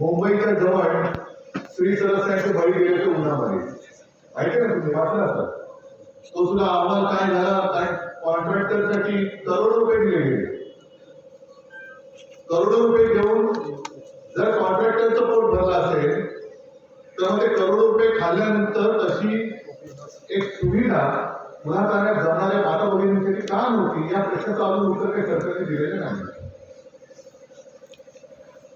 मुंबईच्या जवळ श्री सरस्यांचे बळी गेले ते उन्हामध्ये. ऐकलं ना तुम्ही? वाचलं असतं? तो सुद्धा अहवाल काय झाला? काय कॉन्ट्रॅक्टरसाठी करोडो रुपये दिले गेले. करोडो रुपये घेऊन जर कॉन्ट्रॅक्टरचं पोट भरलं असेल तर मग ते करोडो रुपये खाल्ल्यानंतर तशी एक सुविधा मुलाकार्यात जाणाऱ्या माता भगिनींसाठी का नव्हती? या प्रश्नाचं अजून उत्तर काही सरकारने दिलेलं नाही.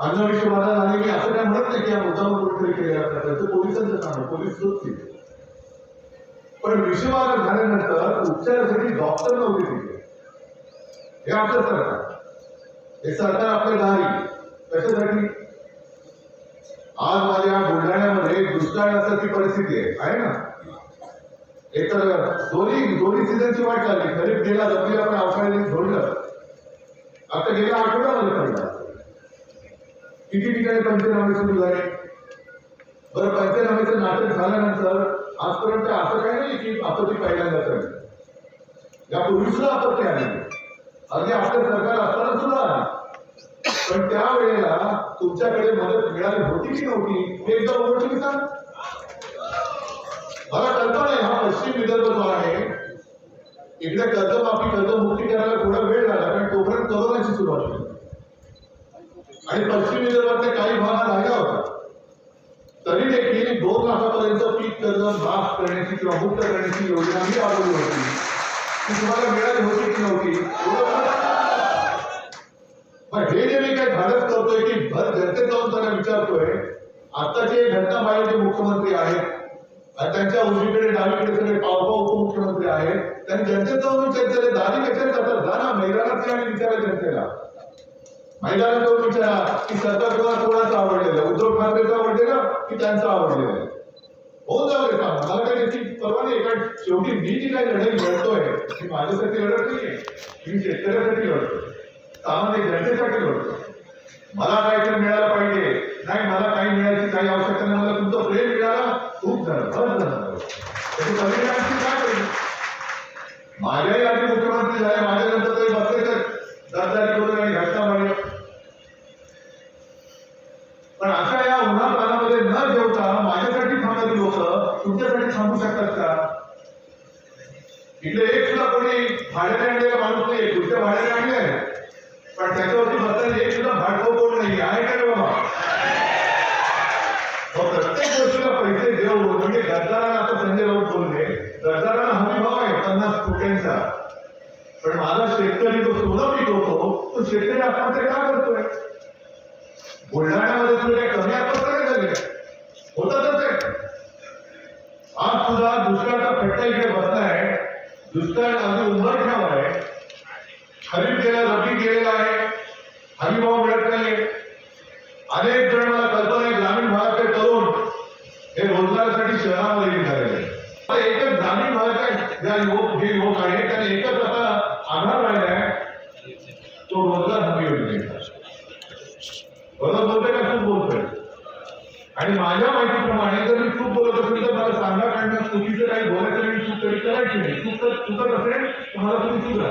अन्न विषयवादा झाले की असं काय म्हणत नाही की या मुद्दावर कुठेतरी कोणतरी केलेल्या प्रकारचं पोलिसांचं काम पोलीस सुरक्षित पण विषवाद झाल्यानंतर उपचारासाठी डॉक्टर नव्हते तिथे. हे आपलं सरकार. हे सरकार आपल्या दारी. कशासाठी? आज माझ्या बुलढाण्यामध्ये दुष्काळासारखी परिस्थिती आहे. आहे ना? एकतर दोन्ही दोन्ही सीझनची वाट लागली. खरीप गेला रब्बीला पण अवकाळी सोडलं आता गेल्या आठवड्यामध्ये पडला किती ठिकाणी पंचनामे सुरू झाले. बरं पंचनामेचं नाटक झाल्यानंतर आजपर्यंत असं काही नाही की आपत्ती पहिल्यांदा या यापूर्वी सुद्धा आपत्ती आली अगदी आपलं सरकार असताना सुद्धा आली पण त्यावेळेला तुमच्याकडे मदत मिळाली होती की नव्हती? हे एकदा उघड तुम्ही सांग. मला कल्पना आहे हा पश्चिम विदर्भ जो आहे इकडे कर्जमाफी कर्जमुक्ती करायला थोडा वेळ लागला कारण तोपर्यंत करोनाची सुरुवात झाली आणि पश्चिम विदर्भातले काही भागात आल्या राहिला होता तरी देखील दोन लाखापर्यंत पीक कर्ज माफ करण्याची किंवा मुक्त करण्याची योजना मी राबवली होती. ती तुम्हाला मिळाली होती की नव्हती? पण हे जे मी काही भारत करतोय की भर जनतेत जाऊन त्यांना विचारतोय आताचे घटना बाहेर जे मुख्यमंत्री आहेत त्यांच्या उजवीकडे डावीकडे सगळे पावपा उपमुख्यमंत्री आहेत त्यांनी जनतेत जाऊन विचार केले दारी कशाला जातात जा ना मैदानात या विचारा जनतेला. मैदानात तो विचारा की सरकार तुला कोणाचं आवडलेलं उद्धव ठाकरेचं आवडलेलं की त्यांचं आवडलेलं आहे? होऊन जाऊ दे काम. मला काही त्याची परवा नाही कारण शेवटी मी जी काही लढाई लढतोय ती माझ्यासाठी लढत नाहीये. मी शेतकऱ्यासाठी लढतोय. सामान्य जनतेसाठी लढतोय. मला काहीतरी मिळायला पाहिजे. नाही मला काही मिळायची काही आवश्यकता नाही. मला तुमचं प्रेम मिळालं खूप झालं बस झालं त्याची परिणाम काय करेल माझ्याही आधी मुख्यमंत्री झाले माझ्यानंतर तरी बसले तर गद्दारी करून आणि घटना मारल्या पण अशा या उन्हा तानामध्ये न जेवता माझ्यासाठी थांबणारी लोक तुमच्यासाठी थांबू शकतात का इकडे एक सुद्धा कोणी भाड्याने आणलेला माणूस नाही दुसऱ्या भाड्याने आणले आहे पण त्याच्यावरती बसताना एक सुद्धा भाडको कोण नाही आहे का रे बाबा मग प्रत्येक गोष्टीला पैसे देऊ म्हणजे गद्दारांना आता संजय राऊत बोलले गद्दारांना हमी भाव आहे पन्नास कोट्यांचा पण माझा शेतकरी जो सोनं पिकवतो तो शेतकरी आत्महत्या का करतोय बुलढाण्यामध्ये तुला काही कमी आत्महत्या नाही झाली होतातच आहे आज सुद्धा दुष्काळाचा फटका इकडे बसलाय दुष्काळ अगदी उंबरठ्यावर आहे खरीप गेला रब्बी गेलेला आहे हमी भाव मिळत नाही अनेक जण मला कल्पना आहे ग्रामीण भागातले तरुण हे रोजगारासाठी शहरामध्ये निघालेले आहे एकच ग्रामीण भागात ज्या युवक जे युवक आहेत त्यांनी एकच आता आधार राहिलाय तो रोजगार हमी योजनेचा बरोबर बोलतोय का? खूप बोलतोय. आणि माझ्या माहितीप्रमाणे जर मी चूक बोलत असेल तर मला सांगा कारण चुकीचं काही बोलायचं मी चूक तरी करायची नाही. चूक तर चुकत असेल तर मला तुम्ही चुका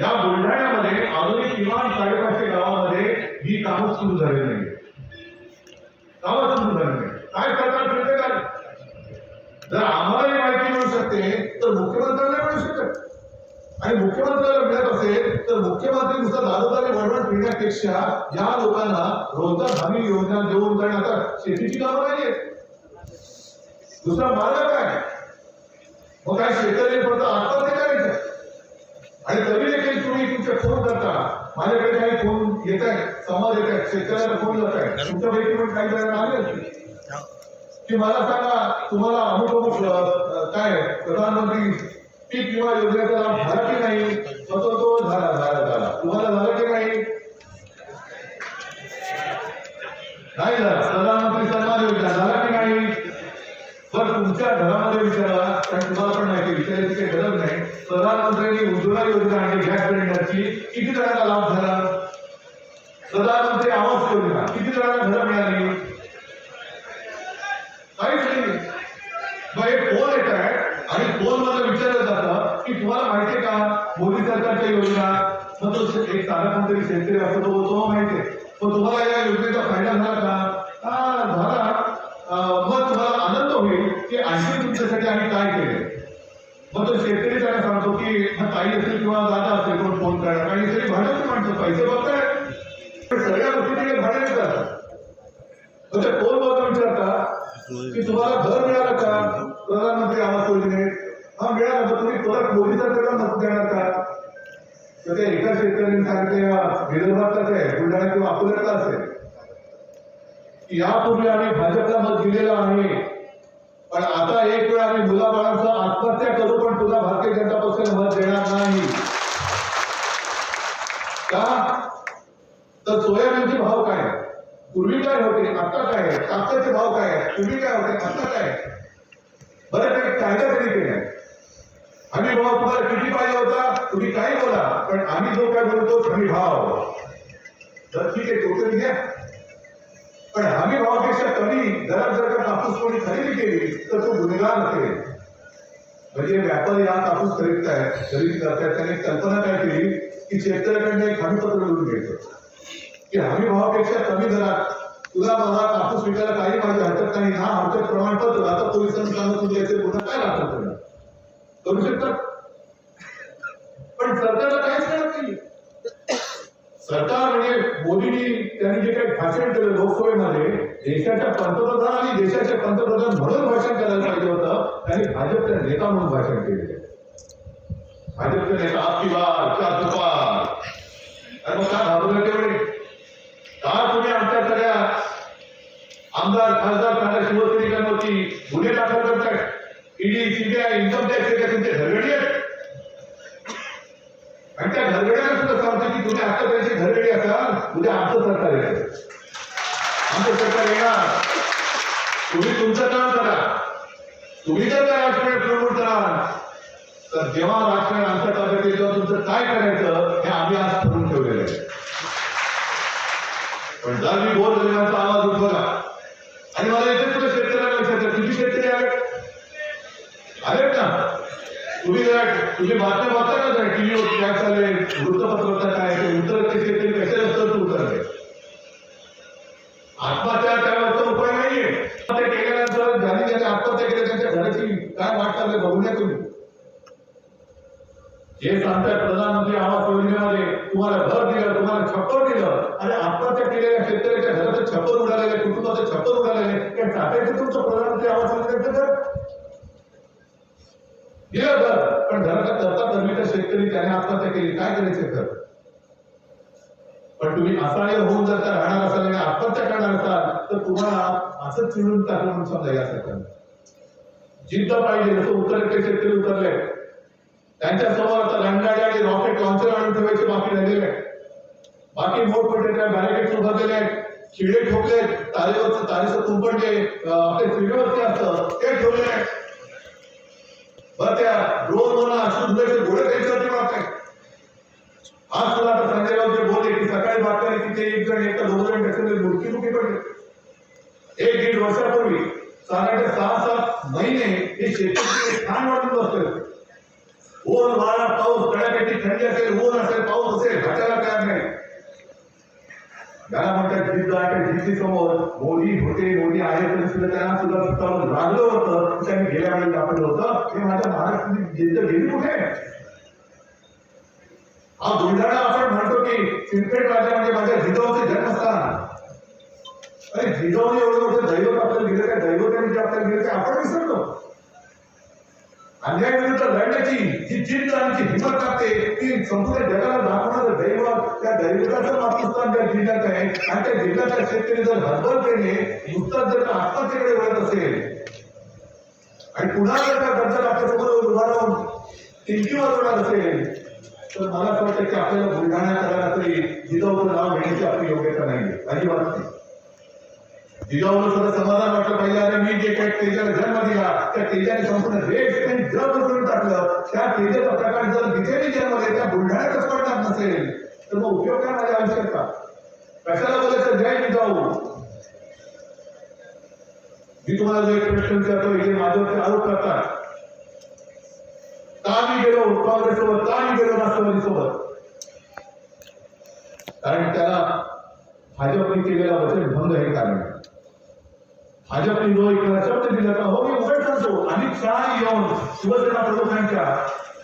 या बुलढाण्यामध्ये आधुनिक किमान साडेपाचशे गावामध्ये ही कामं सुरू झाली नाही कामं सुरू झाली नाही काय सरकार फिरते काय जर आम्हाला ही माहिती मिळू शकते तर मुख्यमंत्र्यांना मिळू शकते. आणि मुख्यमंत्र्याला मिळत असेल तर मुख्यमंत्री नुसतं दारोदारी वळवण फिरण्यापेक्षा या लोकांना रोजगार हमी योजना देऊन कारण आता शेतीची कामं नाही दुसरा मार्ग काय? मग काय शेतकरी फक्त आत्महत्या करायचं. आणि तरी देखील तुम्ही तुमचे फोन करता. माझ्याकडे काही फोन येत आहेत समाज येत आहेत शेतकऱ्याला फोन जात आहे तुमच्या पण काही जण आले असतील? की मला सांगा तुम्हाला अमुक अमुक काय प्रधानमंत्री पीक विमा योजनेचा लाभ झाला की नाही? तो तो झाला झाला झाला. तुम्हाला झाला की नाही? नाही झाला. प्रधानमंत्री सन्मान योजना झाला की नाही? पण तुमच्या घरामध्ये विचारा. कारण तुम्हाला पण माहिती विचारायची काही गरज नाही. प्रधानमंत्र्यांनी उज्ज्वला योजना आणि गॅस सिलेंडरची किती जणांना लाभ झाला? प्रधानमंत्री पालकमंत्री शेतकरी असतो तो बोलतो "हो, माहितीये पण तुम्हाला या योजनेचा फायदा झाला का? हा झाला. मग तुम्हाला आनंद होईल की आणखी तुमच्यासाठी आम्ही काय केले? मग तो शेतकरी त्यांना सांगतो की हा ताई असेल किंवा दादा असेल कोण फोन करणार? आणि तरी भाडं माणसं पैसे बघताय. सगळ्या गोष्टी भाडे येतात. मग ते कोण बघा विचारता? की तुम्हाला घर मिळालं का? प्रधानमंत्री आवास योजनेत. हा मिळाला तर तुम्ही परत मोदीचा त्याला मत देणार का? तर त्या एका शेतकऱ्यांनी सांगितलं या विदर्भातलाच आहे बुलढाणा किंवा अकोल्यातला असेल यापूर्वी आम्ही भाजपला मत दिलेलं आहे पण आता एक वेळ आम्ही मुलाबाळांचं आत्महत्या करू पण तुला भारतीय जनता पक्षाने मत देणार नाही का तर सोयाबीनचे भाव काय आहे? पूर्वी काय होते आता काय आहे? कापसाचे भाव काय आहे? पूर्वी काय होते आता काय आहे? बरं काही कायदा तरी केलाय आम्ही भाव तुम्हाला किती पाहिजे होता? तुम्ही काही बोला पण आम्ही जो काय बोलतो हमी भाव. तर ठीक आहे टोटल घ्या. पण हमी भावापेक्षा कमी दरात जर का कापूस कोणी खरेदी केली तर तो गुन्हेगार असेल. म्हणजे व्यापारी हा कापूस खरेदताय खरेदी करतायत त्याने कल्पना काय केली की शेतकऱ्याकडनं एक हमीपत्र लिहून घ्यायचं. की हमी भावापेक्षा कमी दरात तुला मला कापूस विकायला काही माझी हरकत नाही हा हरकत प्रमाणपत्र आता पोलिसांनी सांगत द्यायचे पुन्हा काय लागतं करू शकतात पण सरकारला काहीच कळत नाही सरकार म्हणजे मोदींनी त्यांनी जे काही भाषण केलं लोकसभेमध्ये देशाच्या पंतप्रधान आणि देशाचे पंतप्रधान म्हणून भाषण करायला पाहिजे होतं त्यांनी भाजपच्या नेता म्हणून भाषण केले भाजपचे नेता आपकी बार चार दुपार आणि मग का घाबरले तेवढे का तुम्ही आमच्या सगळ्या आमदार खासदार सगळ्या शिवसैनिकांवरती गुन्हे दाखल करताय ईडी सीबीआय इन्कम टॅक्स हे काय तुमचे घरगडी आहेत आणि त्या घरगड्याला सुद्धा सांगतो की तुम्ही आता त्यांची घरगडी असाल उद्या आमचं सरकार येईल आमचं सरकार येणार. तुम्ही तुमचं काम करा. तुम्ही जर काय राजकारण प्रमोट करा तर जेव्हा राजकारण आमच्या ताब्यात येईल तेव्हा तुमचं काय करायचं हे आम्ही आज ठरवून ठेवलेलं आहे. पण जर मी बोल गरिबांचा आवाज उठवला आणि मला इथे सुद्धा शेतकऱ्याला विचारतं किती शेतकरी आलेत आहेत ना. तुम्ही जरा तुझी बातम्या बघता का जरा टीव्हीवर काय चाललंय वृत्तपत्राचा काय ते उत्तर ते शेतकरी कशा असतं तू उत्तर आहे आत्महत्या त्यावर उपाय नाहीये आत्महत्या केल्यानंतर ज्यांनी ज्यांनी आत्महत्या केल्या त्यांच्या घराची काय वाट चालली बघून या तुम्ही जे सांगताय प्रधानमंत्री आवास योजनेमध्ये तुम्हाला घर दिलं तुम्हाला छप्पर दिलं आणि आत्महत्या केलेल्या शेतकऱ्याच्या घराचं छप्पर उडालेलं कुटुंबाचं छप्पर उडालेलं काय टाकायचं तुमचं प्रधानमंत्री आवास योजनेचं घर दिलं घर पण घराचा करता करण्याचा शेतकरी त्याने आत्महत्या काय करायचे तर? पण तुम्ही असहाय्य होऊन जर का राहणार असाल आणि आत्महत्या करणार असाल तर तुम्हाला असं चिडून टाकलं म्हणून समजा या सरकारने. जिद्द पाहिजे जसं उत्तरेकडे शेतकरी उतरले. त्यांच्यासमोर आता रणगाडी आणि रॉकेट लॉन्चर आणून ठेवायचे बाकी राहिलेले आहेत. बाकी मोठमोठे बॅरिकेड उभारलेले आहेत. शिडे ठोकले तारेवरचं तारेचं कुंपण जे अं, शिडेवरती असतं ते ठेवले आहेत. बरं त्या ड्रोन म्हणा शुद्ध गोळे आज तुला आता संजय राऊत जे बोलले की सकाळी बातम्या आली एक जण एका दोन जण त्याच्यामध्ये मृत्युमुखी पडले एक दीड वर्षापूर्वी साधारण सहा सात महिने हे शेतीचे छान वाटत बसले ऊन वारा पाऊस कडाक्याची थंडी असेल ऊन असेल पाऊस असेल घाटायला तयार नाही. त्याला म्हणतात जिद्द आहे जिद्दी समोर. मोदी होते मोदी आहे तरी सुद्धा त्यांना सुद्धा स्वतःवर लागलं होतं. त्यांनी गेल्या वेळेला दाखवलं होतं. हे माझ्या महाराष्ट्राची जिद्द गेली कुठे? हा बुलढाणा आपण म्हणतो की सिंदखेड राजा म्हणजे माझ्या जिजाऊचे जन्मस्थान अरे जिजाऊने एवढं मोठं दैवत आपल्याला दिलं त्या दैवताने जे आपल्याला दिलं ते आपण विसरलो. अन्यायाविरुद्ध लढण्याची जी जिद्द आणि जी हिंमत लागते ती संपूर्ण जगाला दाखवणारं दैवत त्या दैवताचं मातृस्थान त्या जिल्ह्यात आहे. आणि त्या जिल्ह्याच्या शेतकरी जर हरभरतेने नुकताच जर का आत्महत्येकडे वळत असेल आणि पुन्हा जर त्या गद्दार आपल्यासमोर उभा राहून तिलकी वाजवणार असेल तर मला असं वाटतं की आपल्याला बुलढाणा करायला तरी जिजाऊचं नाव घेण्याची आपली योग्यता नाही अजिबात नाही. जिजाऊला सुद्धा समाधान वाटलं पाहिजे. अरे मी जे काही तेजाला जन्म दिला त्या तेजाने संपूर्ण देश आणि जग करून टाकलं. त्या तेजाचा प्रकार जर तिथेही जन्म दिला त्या बुलढाण्यातच पडणार नसेल तर मग उपयोग काय माझ्या आयुष्याचा कशाला बोलायचं? जय जिजाऊ. मी तुम्हाला जो एक प्रश्न विचारतो हे माझ्यावरती आरोप करतात. का मी गेलो काँग्रेससोबत का मी गेलो राष्ट्रवादीसोबत कारण त्याला भाजपने केलेला वचनभंग हे कारण. भाजपने जो एक शब्द दिला का? हो मी उघड सांगतो. आणि शहा येऊन शिवसेना प्रमुखांच्या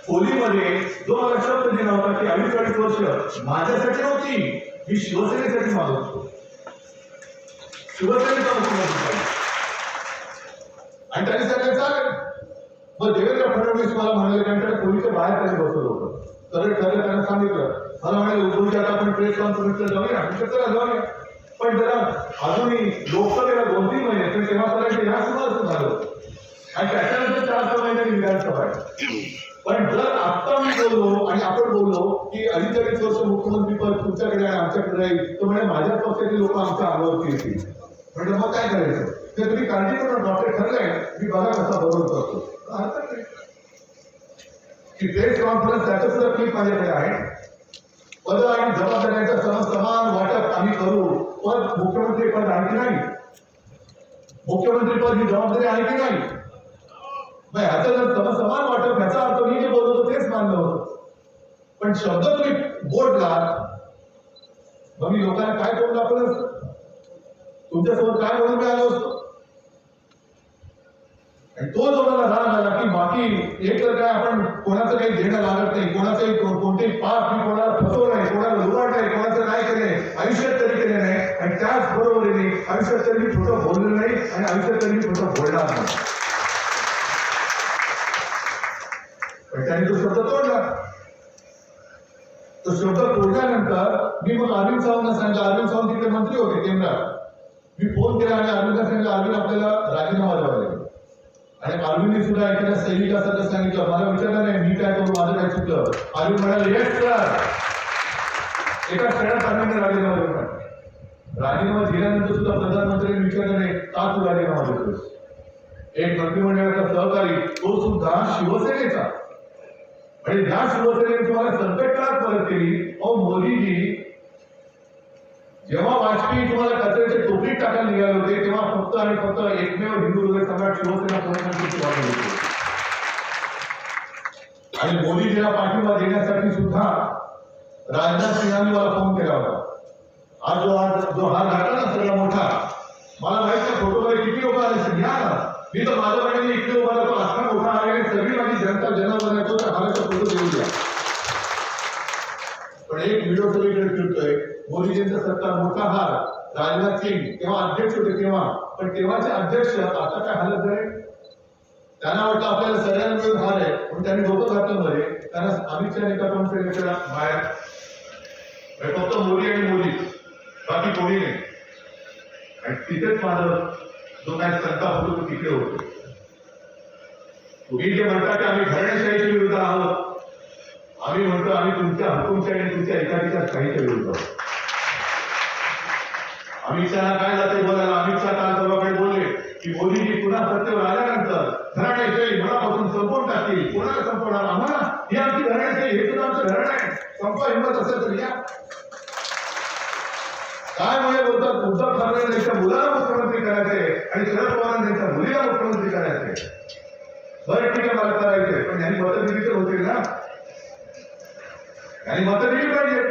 खोलीमध्ये जो मला शब्द दिला होता की अडीच अडीच वर्ष माझ्यासाठी नव्हती मी शिवसेनेसाठी मागवतो शिवसेनेचा मुख्यमंत्री. आणि त्यांनी सांगितलं मग देवेंद्र फडणवीस मला म्हणाले कारण त्याला बाहेर त्यांनी बसवलं होतं. तर खरं त्यांना सांगितलं. मला म्हणाले उद्धवजी आता आपण प्रेस कॉन्फरन्सला जाऊया म्हटलं चला जाऊया. पण जरा अजूनही लोकसभेला दोन तीन महिने पण तेव्हा पर्यंत ह्या सुद्धा झालं आणि त्याच्यानंतर चार सहा महिने विधानसभा आहे. पण जर आत्ता मी बोललो आणि आपण बोललो की अडीच वर्ष मुख्यमंत्री पद तुमच्याकडे आणि आमच्याकडे राहील तर म्हणजे माझ्या पक्षाचे लोक आमच्या अंगावरती येतील. म्हणजे मग काय करायचं? तर तुम्ही काळजी करून डॉक्टर ठरलंय मी बघा कसा बरोबर करतो. हरकत नाही. की प्रेस कॉन्फरन्स त्याचं सुद्धा क्लिप माझ्याकडे आहे. पद आणि जबाबदाऱ्यांचं सम समान वाटप आम्ही करू. पद मुख्यमंत्री पद आहे की नाही? मुख्यमंत्री पद ही जबाबदारी आहे की नाही? ह्याचं जर सम समान वाटप ह्याचा अर्थ मी जे बोलत होतो तेच मानलं होतं. पण शब्द तुम्ही बोलला मग मी लोकांना काय करून दाखवलं असतं तुमच्यासोबत काय म्हणून मिळालं आलो असतो? तो जो मला राग आला की बाकी एक तर काय आपण कोणाचं काही देणं लागत नाही. कोणाचंही कोणतेही पाप मी कोणाला फसवलं नाही. कोणाला लुबाड नाही. कोणाचं नाही केलंय आयुष्यात तरी केले नाही. आणि त्याच बरोबरीने आयुष्यात तरी मी खोटं बोललं नाही आणि आयुष्यात तरी मी खोटं बोलणार नाही. पण त्यांनी तो शब्द तोडला. तो शब्द तोडल्यानंतर मी मग अरविंद सावंतला सांगितलं. अरविंद सावंत तिकडे मंत्री होते केंद्रात. मी फोन केला आणि अरविंद सांगितलं अरविंद आपल्याला राजीनामा द्यावा लागेल. आणि अरविंदने सुद्धा एखाद्या सैनिकासारखं सांगितलं. मला विचारलं नाही मी काय करू? माझं काय चुकलं? अरविंद म्हणाले येस सर एका क्षणात अरविंदने राजीनामा दिला राजीनामा दिल्यानंतर सुद्धा प्रधानमंत्र्यांनी विचारलं नाही का तू राजीनामा देतोस? एक मंत्रिमंडळाचा सहकारी तो सुद्धा शिवसेनेचा. आणि ह्या शिवसेनेने तुम्हाला संकटकाळात मदत केली. अहो मोदीजी जेव्हा वाजपेयी तुम्हाला कचऱ्याचे टोपलीत टाकायला निघाले होते तेव्हा फक्त आणि फक्त एकमेव हिंदू हृदय सम्राट शिवसेना पुण्याची वाढवली होती? आणि मोदीजीला पाठिंबा देण्यासाठी सुद्धा राजनाथ सिंहांनी मला फोन केला होता. आज जो आज जो हा घातला ना सगळा मोठा मला माहीत नाही फोटोमध्ये किती लोक आले असेल. घ्या ना. मी तर माझ्या म्हणणे इतके लोक आला तो अख्खा मोठा आहे आणि सगळी माझी जनता जनावर येतो तर हालाचा फोटो देऊन द्या पण एक व्हिडिओ सगळीकडे फिरतोय मोदीजींचा सत्ता मोठा हार राजनाथ सिंग तेव्हा अध्यक्ष होते तेव्हा पण तेव्हाचे आता काय हालत झाले त्यांना वाटलं आपल्याला सगळ्यांना मिळून हार आहे. पण त्यांनी डोकं घातलं मध्ये. त्यांना अमित एका कॉन्फरन्सच्या बाहेर. म्हणजे फक्त मोदी आणि मोदी. बाकी कोणी नाही. आणि तिथेच माझं जो काही संताप होतो तो तिकडे होतो. तुम्ही जे म्हणता की आम्ही घराण्याशाहीच्या विरुद्ध आहोत. आम्ही म्हणतो आम्ही तुमच्या हुकुमशाही आणि तुमच्या एकाधिकार शाहीच्या विरुद्ध आहोत. अमित शहा काय जाते बोलायला? अमित शहा काल सर्वांकडे की मोदीजी पुन्हा सत्तेवर आल्यानंतर घराण्याशाही मनापासून संपवून टाकतील. कोणाला संपवणार आम्हाला ही आमची घराण्याशाही हे सुद्धा आमचं धरण आहे. संपा हिंमत असेल तर या. काय म्हणे बोलतात? उद्धव ठाकरे त्यांच्या मुलाला मुख्यमंत्री करायचे आणि शरद पवार त्यांच्या मुलीला मुख्यमंत्री करायचे. बरं ठीक आहे मला करायचे. पण यांनी मतं दिली तर होतील ना? यांनी मतं दिली पाहिजे.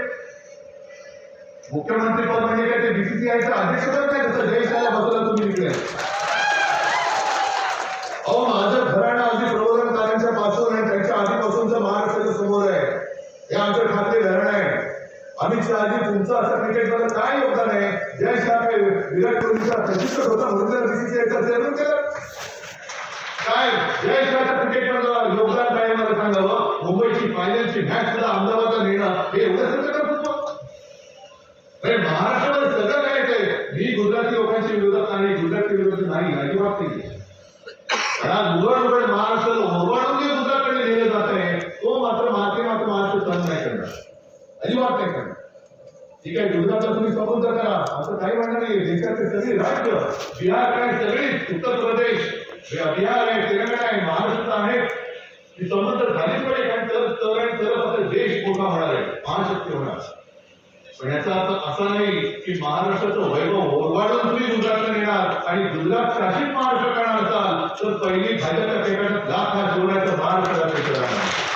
मुख्यमंत्री पद म्हणजे काय? ते बीसीसीआयचं अध्यक्षपद नाही तसं जयशाला बसवलं तुम्ही इकडे. अहो माझं घराणं अगदी प्रबोधनकारांच्या पासून आहे त्यांच्या आधीपासूनचं महाराष्ट्राच्या समोर आहे. हे आमचं ठाकरे घराणं आहे. अमित शहाजी तुमचं असं क्रिकेटमध्ये काय योगदान आहे? जय शाह काय विराट कोहलीचा प्रशिक्षक होता म्हणून त्याला बीसीसीआयचा चेअरमन केलं? काय? जय शहाचं क्रिकेटमधलं योगदान काय मला सांगावं मुंबईची फायनलची मॅच सुद्धा अहमदाबादला नेणं हे एवढं सगळं करत अरे महाराष्ट्रामध्ये सगळं काय येतंय मी गुजराती लोकांच्या विरोधात नाही गुजराती विरोधात नाही अजिबात नाही. पण आज उघड उघड महाराष्ट्राला ओरबाडून जे दुसऱ्याकडे नेलं जात आहे. तो मात्र मारते मात्र महाराष्ट्र सहन नाही करणार. अजिबात नाही करणार. ठीक आहे गुजरातला तुम्ही स्वतंत्र करा. असं काही म्हणणार नाही देशाचे सगळे राज्य बिहार काय सगळे उत्तर प्रदेश बिहार आहे तेलंगणा आहे महाराष्ट्र आहे. ही स्वतंत्र झालीच पाहिजे. कारण तर तर देश मोठा होणार आहे. महाशक्ती होणार पण याचा अर्थ असा नाही की महाराष्ट्राचं वैभव ओरवाडून तुम्ही गुजरातला नेणार आणि गुजरात शासित महाराष्ट्र करणार असाल तर पहिली भाजपच्या पेटात जात हा जोडायचं महाराष्ट्राला राज्य करणार.